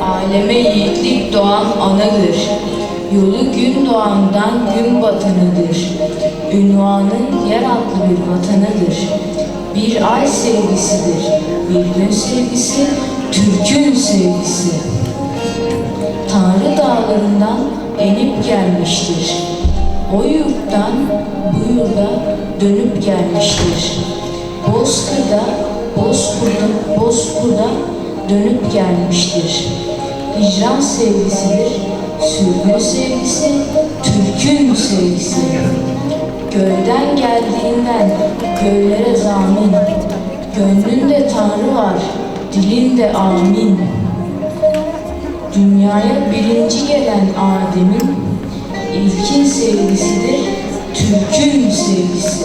Aleme yiğitlik doğan anadır. Yolu gün doğandan gün batanıdır. Ünvanın yer adlı bir vatanıdır. Bir ay sevgisidir, bir gün sevgisi, Türk'ün sevgisi. Tanrı dağlarından inip gelmiştir. O yurttan bu yurda dönüp gelmiştir. Bozkır'da Bozkur'da, Bozkur'da dönüp gelmiştir. Hicran sevgisidir, sürgün sevgisi, Türk'ün sevgisi. Gölden geldiğinden göllere zamin, gönlünde Tanrı var, dilinde amin. Dünyaya birinci gelen Adem'in ilkin sevgisidir, Türk'ün sevgisi.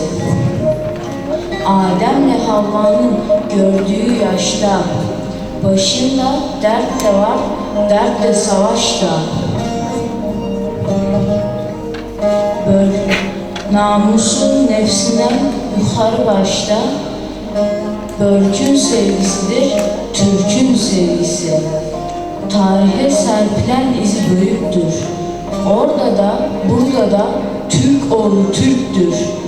Adem'le Havva'nın gördüğü yaşta, başında dert de var, dert de savaş da. Böyle namusun nefsinden yukarı başta, Börkün sevgisidir, Türk'ün sevgisi. Tarihe serpilen izi büyüktür. Orada da, burada da Türk oğlu Türktür.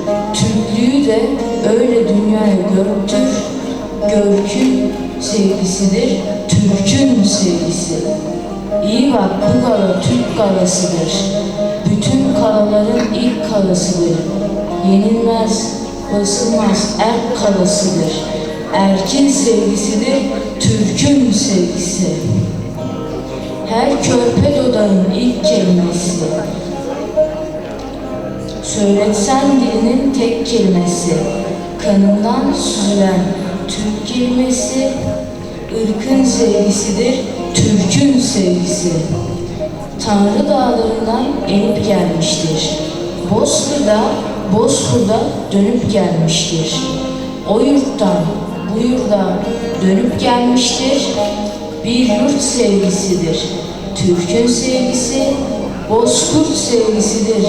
Görkün sevgisidir, Türk'ün sevgisi. İyi bak bu gala Türk galasıdır. Bütün kalaların ilk kalasıdır. Yenilmez, basılmaz erk kalasıdır. Erkin sevgisidir, Türk'ün sevgisi. Her körpe dodağın ilk kelimesi. Söyletsen dilinin tek kelimesi. Kanından süzülen Türk kelimesi. ırkın sevgisidir, Türk'ün sevgisi. Tanrı dağlarından enip gelmiştir. Bozkır'da, Bozkur'da dönüp gelmiştir. O yurttan bu yurda dönüp gelmiştir. Bir yurt sevgisidir. Türk'ün sevgisi, Bozkurt sevgisidir.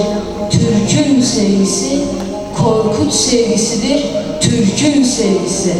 Türk'ün sevgisi, Korkut sevgisidir. Türk'ün sevgisi.